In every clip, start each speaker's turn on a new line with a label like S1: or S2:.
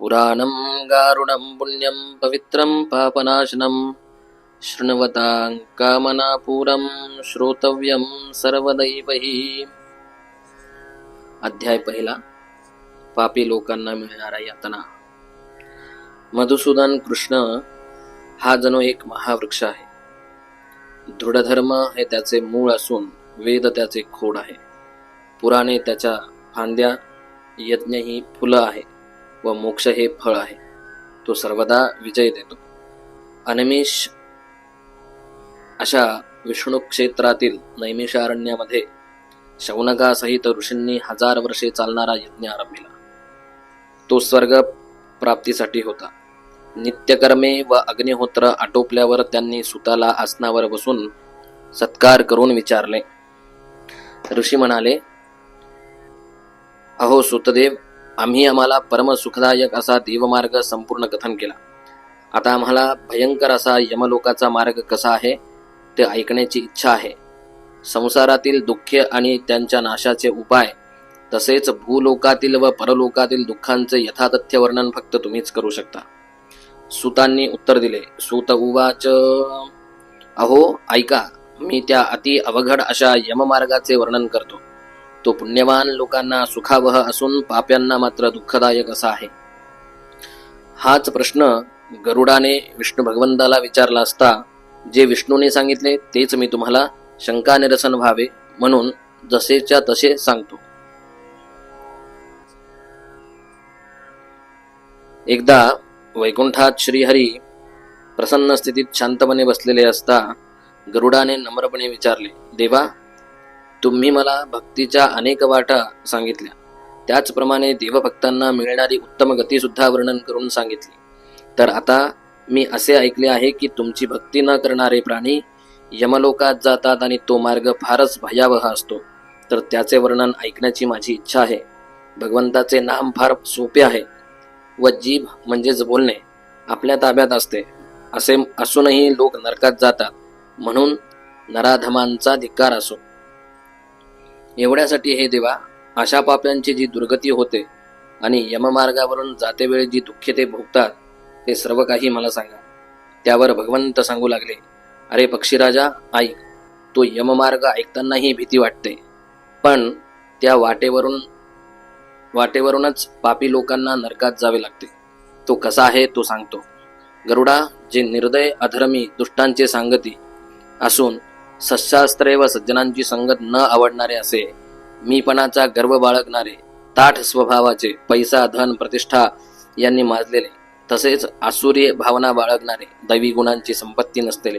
S1: पुराणं गारुडं पुण्यं पवित्रं पापनाशनं शृण्वतां कामनापूरं श्रोतव्यं सर्वदैवही। अध्याय पहिला पापी लोकांना मिळणारा यातना। मधुसूदन कृष्ण हा जणू एक महावृक्ष आहे। दृढधर्म हे त्याचे मूळ असून वेद त्याचे खोड आहे। पुराणे त्याच्या फांद्या यज्ञ ही फुलं आहे। व मोक्ष हे फळ आहे. तो सर्वदा विजय देतो. अनमिष अशा विष्णू क्षेत्रातील नैमिषारण्यामध्ये शौनकासहित ऋषींनी हजार वर्षे चालणारा यज्ञ आरंभिला. तो स्वर्ग प्राप्तीसाठी होता. नित्यकर्मे व अग्निहोत्र आटोपल्यावर त्यांनी सुताला आसनावर बसून सत्कार करून विचारले. ऋषी म्हणाले अहो सुतदेव आम्ही आम्हाला परमसुखदायक असा देवमार्ग संपूर्ण कथन केला. आता आम्हाला भयंकर असा यमलोकाचा मार्ग कसा आहे ते ऐकण्याची इच्छा आहे. संसारातील दुःखे आणि त्यांच्या नाशाचे उपाय तसेच भूलोकातील व परलोकातील दुःखांचे यथातथ्य वर्णन फक्त तुम्हीच करू शकता. सुतांनी उत्तर दिले सुत उवाच. अहो ऐका मी त्या अति अवघड अशा यममार्गाचे वर्णन करतो. तो पुण्यवान लोकांना सुखावह असून पाप्यांना मात्र दुःखदायक असा आहे. हाच प्रश्न गरुडाने विष्णू भगवंताला विचारला असता जे विष्णूने सांगितले तेच मी तुम्हाला शंका निरसन व्हावे म्हणून जसेच्या तसे सांगतो. एकदा वैकुंठात श्रीहरी प्रसन्न स्थितीत शांतपणे बसलेले असता गरुडाने नम्रपणे विचारले देवा तुम्ही मला भक्तीच्या अनेक वाटा सांगितल्या. त्याचप्रमाणे देवभक्तांना मिळणारी उत्तम गती सुद्धा वर्णन करून सांगितली. तर आता मी असे ऐकले आहे की तुमची भक्ती न करणारे प्राणी यमलोकात जातात आणि तो मार्ग फारच भयावह असतो. तर त्याचे वर्णन ऐकण्याची माझी इच्छा आहे. भगवंताचे नाम फार सोपे आहे. व जीभ म्हणजेच बोलणे आपल्या ताब्यात असते. असे असूनही लोक नरकात जातात. म्हणून नराधमांचा धिक्कार असो. एवढ्यासाठी हे देवा अशा पाप्यांची जी दुर्गती होते आणि यममार्गावरून जातेवेळी जी दुःखे ते भोगतात ते सर्व काही मला सांगा. त्यावर भगवंत सांगू लागले अरे पक्षीराजा ऐक तो यममार्ग ऐकतानाही भीती वाटते. पण त्या वाटेवरून वाटेवरूनच पापी लोकांना नरकात जावे लागते. तो कसा आहे तो सांगतो. गरुडा जे निर्दय अधर्मी दुष्टांचे सांगती असून सशास्त्रे व सज्जनांची संगत न आवडणारे असे मीपणाचा गर्व बाळगणारे ताठ स्वभावाचे पैसा धन प्रतिष्ठा यांनी माजलेले तसेच आसुरी भावना बाळगणारे दैवी गुणांची संपत्ती नसलेले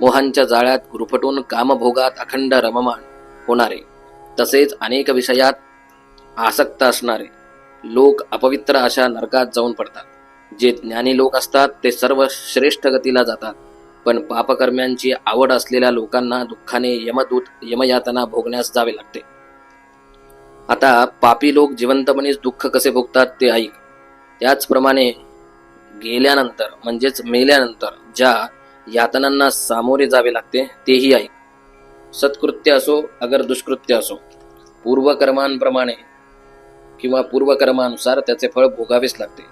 S1: मोहांच्या जाळ्यात गुरफटून कामभोगात अखंड रममाण होणारे तसेच अनेक विषयात आसक्त असणारे लोक अपवित्र अशा नरकात जाऊन पडतात. जे ज्ञानी लोक असतात ते सर्व श्रेष्ठ गतीला जातात. पण पापकर्म्यांची आवड असलेल्या लोकांना दुःखाने यमदूत यमयातना भोगण्यास जावे लागते. आता पापी लोक जिवंतपणेच दुःख कसे भोगतात ते ऐक. त्याचप्रमाणे गेल्यानंतर म्हणजेच मेल्यानंतर ज्या यातनांना सामोरे जावे लागते तेही ऐक. सत्कृत्य असो अगर दुष्कृत्य असो पूर्वकर्मांप्रमाणे किंवा पूर्वकर्मानुसार त्याचे फळ भोगावेच लागते.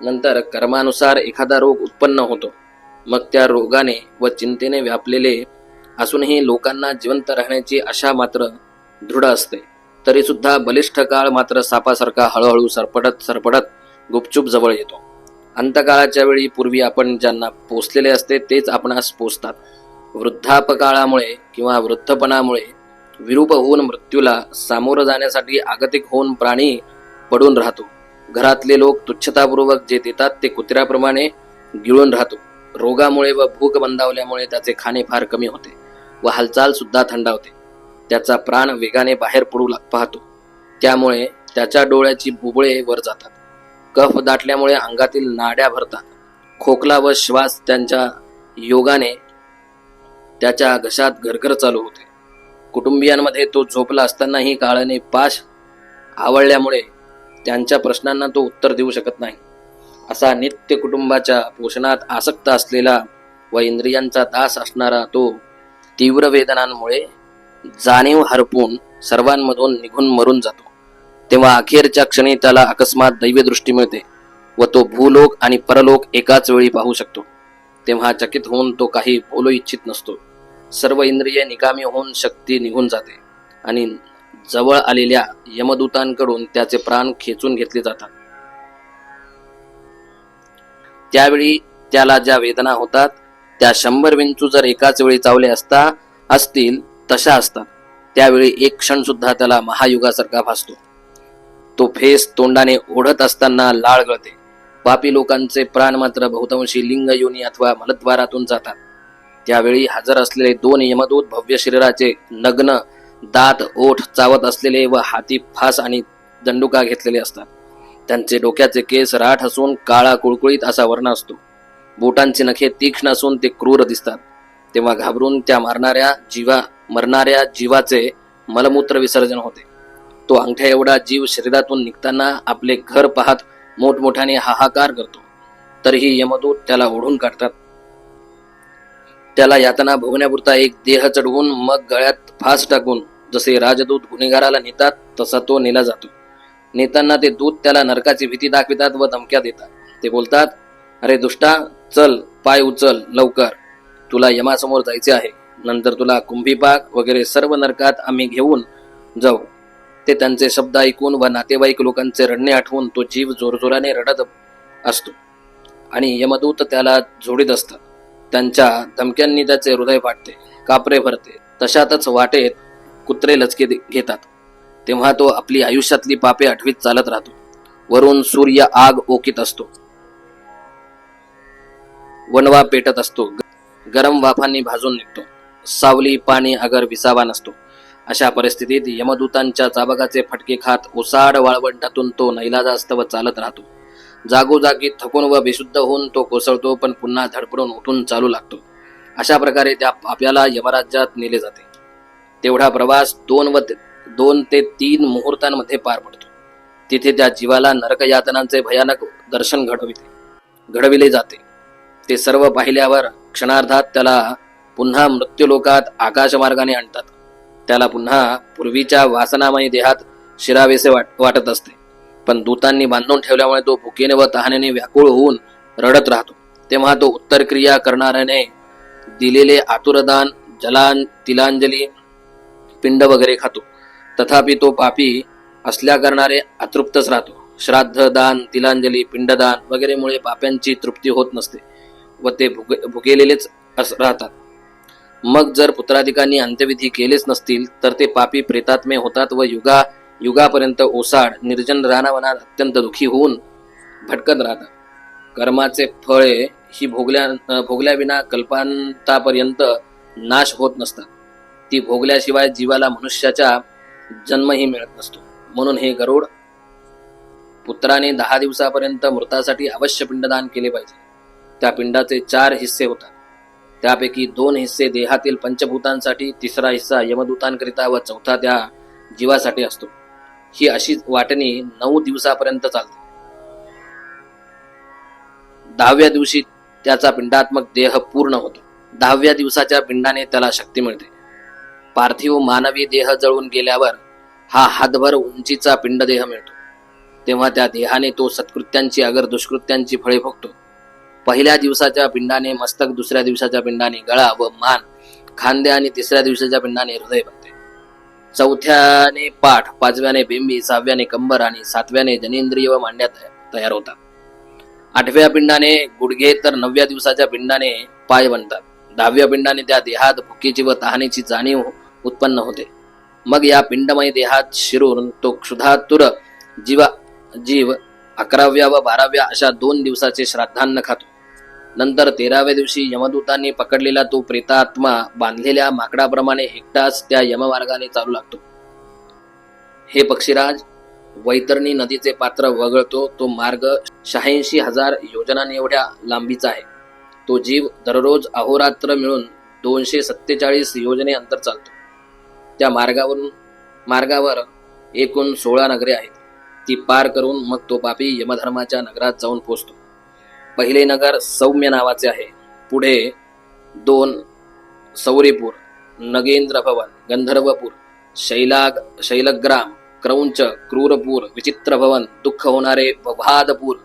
S1: नंतर कर्मानुसार एखादा रोग उत्पन्न होतो. मग त्या रोगाने व चिंतेने व्यापलेले असूनही लोकांना जिवंत राहण्याची आशा मात्र दृढ असते. तरी सुद्धा बलिष्ठ काळ मात्र सापासारखा हळूहळू सरपटत सरपटत गुपचूप जवळ येतो. अंतकाळाच्या वेळी पूर्वी आपण ज्यांना पोचलेले असते तेच आपणास पोचतात वृद्धापकाळामुळे किंवा वृद्धपणामुळे विरूप होऊन मृत्यूला सामोरं जाण्यासाठी आगतिक होऊन प्राणी पडून राहतो. घरातले लोक तुच्छतापूर्वक जे देतात ते कुत्र्याप्रमाणे गिळून राहतो. रोगामुळे व भूक बंदावल्यामुळे त्याचे खाणे फार कमी होते व हालचाल सुद्धा थंडावते त्याचा प्राण वेगाने बाहेर पडू लाग- पाहतो. त्यामुळे त्याच्या डोळ्याची बुबळे वर जातात. कफ दाटल्यामुळे अंगातील नाड्या भरतात. खोकला व श्वास त्यांच्या योगाने त्याच्या घशात घरघर चालू होते. कुटुंबियांमध्ये तो झोपला असतानाही काळाने पाश आवळल्यामुळे त्यांच्या प्रश्नांना तो उत्तर देऊ शकत नाही. असा नित्य कुटुंबाच्या पोषणात आसक्त असलेला व इंद्रियांचा दास असणारा तो तीव्र वेदनांमुळे जाणीव हरपून सर्वांमधून निघून मरून जातो. तेव्हा अखेरच्या क्षणी त्याला अकस्मात दैव्यदृष्टी मिळते व तो भूलोक आणि परलोक एकाच वेळी पाहू शकतो. तेव्हा चकित होऊन तो काही बोलू इच्छित नसतो. सर्व इंद्रिये निकामी होऊन शक्ती निघून जाते आणि जवळ आलेल्या यमदूतांकडून त्याचे प्राण खेचून घेतले जातात. त्यावेळी त्याला ज्या वेदना होतात त्या शंभर विंचू जर एकाच वेळी चावले असता असतील तशा असतात. त्यावेळी एक क्षण सुद्धा त्याला महायुगासारखा भासतो. तो फेस तोंडाने ओढत असताना लाळ गळते. पापी लोकांचे प्राण मात्र बहुतांशी लिंग योनी अथवा मलद्वारातून जातात. त्यावेळी हजर असलेले दोन यमदूत भव्य शरीराचे नग्न दात ओठ चावत असलेले व हाती फास आणि दंडुका घेतलेले असतात. त्यांचे डोक्याचे केस राठ असून काळा कुळकुळीत असा वर्ण असतो. बोटांचे नखे तीक्ष्ण असून ते क्रूर दिसतात. तेव्हा घाबरून त्या मारणाऱ्या जीवा मरणाऱ्या जीवाचे मलमूत्र विसर्जन होते. तो अंगठ्या एवढा जीव शरीरातून निघताना आपले घर पाहत मोठमोठ्याने हाहाकार करतो. तरीही यमदूत त्याला ओढून काढतात. त्याला यातना भोगण्यापुरता एक देह चढवून मग गळ्यात फास टाकून जसे राजदूत गुन्हेगाराला नेतात तसा तो नेला जातो. नेताना ते दूत त्याला नरकाची भीती दाखवितात व धमक्या देतात. ते बोलतात अरे दुष्टा चल पाय उचल लवकर. तुला यमासमोर जायचे आहे. नंतर तुला कुंभीपाक वगैरे सर्व नरकात आम्ही घेऊन जाऊ. ते त्यांचे शब्द ऐकून व नातेवाईक लोकांचे रडणे आठवून तो जीव जोरजोराने रडत असतो आणि यमदूत त्याला जोडीत असतात. त्यांच्या धमक्यांनी त्याचे हृदय फाटते कापरे भरते. तशातच वाटेत कुत्रे लचके दे- घेतात. तेव्हा तो आपली आयुष्यातली पापे आठवीत चालत राहतो. वरून सूर्य आग ओकीत असतो. वणवा पेटत असतो. गरम वाफांनी भाजून निघतो. सावली पाणी अगर विसावा नसतो. अशा परिस्थितीत यमदूतांच्या चाबकाचे फटके खात ओसाड वाळवंटातून तो नैलाजास्तव चालत राहतो. जागोजागी थकून व बेशुद्ध होऊन तो कोसळतो पण पुन्हा धडपडून उठून चालू लागतो. अशा प्रकारे त्या पाप्याला यमराज्यात नेले जाते. तेवढा प्रवास दोन व दोन ते तीन मुहूर्तांमध्ये पार पडतो. तिथे त्या जीवाला नरकयातनांचे भयानक दर्शन घडविते घडविले जाते. ते सर्व पाहिल्यावर क्षणार्धात त्याला पुन्हा मृत्यूलोकात आकाशमार्गाने आणतात. त्याला पुन्हा पूर्वीच्या वासनामय देहात शिरावेसे वाट वाटत असते. पण दूतांनी बांधून ठेवल्यामुळे तो भुकेने व तहानेने व्याकुळ होऊन रडत राहतो. तेव्हा तो उत्तर क्रिया करणाऱ्याने दिलेले आतुरदान जलान तिलांजली पिंड वगैरे खातो. तथापि तो पापी असल्या करणारे अतृप्तच राहतो. श्राद्ध दान तिलांजली पिंडदान वगैरेमुळे पाप्यांची तृप्ती होत नसते व ते भुगे भुकेलेलेच अस राहतात. मग जर पुत्राधिकांनी अंत्यविधी केलेच नसतील तर ते पापी प्रेतात्मे होतात व युगा युगापर्यंत ओसाड निर्जन रानावनात अत्यंत दुखी होऊन भटकत राहतात. कर्माचे फळे ही भोगल्या भोगल्याविना कल्पांतापर्यंत नाश होत नसतात. ती भोगल्याशिवाय जीवाला मनुष्याच्या जन्मही मिळत नसतो. म्हणून हे गरुड पुत्राने दहा दिवसापर्यंत मृतासाठी अवश्य पिंडदान केले पाहिजे. त्या पिंडाचे चार हिस्से होतात. त्यापैकी दोन हिस्से देहातील पंचभूतांसाठी तिसरा हिस्सा यमदूतांकरिता व चौथा त्या जीवासाठी असतो. ही अशी वाटणी नऊ दिवसापर्यंत चालते. दहाव्या दिवशी त्याचा पिंडात्मक देह पूर्ण होतो. दहाव्या दिवसाच्या पिंडाने त्याला शक्ती मिळते. पार्थिव मानवी देह जळून गेल्यावर हा हातभर उंचीचा पिंडदेह मिळतो. तेव्हा त्या देहाने तो सत्कृत्यांची अगर दुष्कृत्यांची फळे भोगतो पहिल्या दिवसाच्या पिंडाने मस्तक दुसऱ्या दिवसाच्या पिंडाने गळा व मान खांदे आणि तिसऱ्या दिवसाच्या पिंडाने हृदय बनते. चौथ्याने पाठ पाचव्याने बिंबी सहाव्याने कंबर आणि सातव्याने जनेंद्रिय व मांड्या तया- तयार होतात. आठव्या पिंडाने गुडघे तर नवव्या दिवसाच्या पिंडाने पाय बनतात. दहाव्या पिंडाने त्या देहात भुकेची व तहानेची जाणीव उत्पन्न होते. मग या पिंडमय देहात शिरून तो क्षुधातुर जीवा जीव अकराव्या व बाराव्या अशा दोन दिवसाचे श्राद्धान्न खातो. नंतर तेराव्या दिवशी यमदूतांनी पकडलेला तो प्रेतात्मा बांधलेल्या माकडाप्रमाणे एकटाच त्या यममार्गाने चालू लागतो. हे पक्षीराज वैतरणी नदीचे पात्र वगळतो तो मार्ग शहाऐंशी हजार योजनांनी एवढ्या लांबीचा आहे. तो जीव दररोज अहोरात्र मिळून दोनशे सत्तेचाळीस योजने अंतर चालतो. त्या मार्गावरून मार्गावर एकूण सोळा नगरे आहेत. ती पार करून मग तो पापी यमधर्माच्या नगरात जाऊन पोचतो. पहिले नगर सौम्य नावाचे आहे. पुढे दोन सौरीपूर नगेंद्र भवन गंधर्वपूर शैलाग शैलग्राम क्रौंच क्रूरपूर विचित्र भवन दुःख होणारे वभादपूर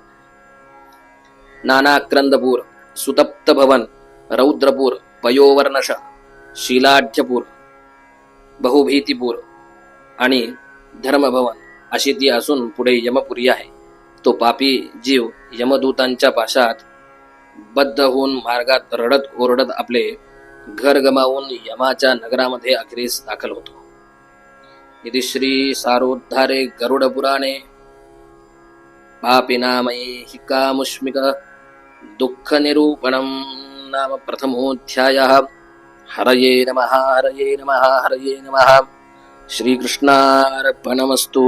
S1: नानाक्रंदपूर सुतप्त भवन रौद्रपूर पयोवर्णश शिलाढ्यपूर बहुभीतीपूर आणि धर्मभवन अशी ती असून पुढे यमपुरी आहे. तो पापी जीव यमदूतांच्या पाशात बद्ध होऊन मार्गात रडत ओरडत आपले घर गमावून यमाच्या नगरामध्ये अखेरीस दाखल होतो. इति श्री सारोद्धारे गरुड पुराणे. पापिनामयी हिकामुष्मिक दुःख नाम प्रथमोऽध्यायः। हरये नमः हरये नमः हरये नमः श्रीकृष्णार्पणमस्तु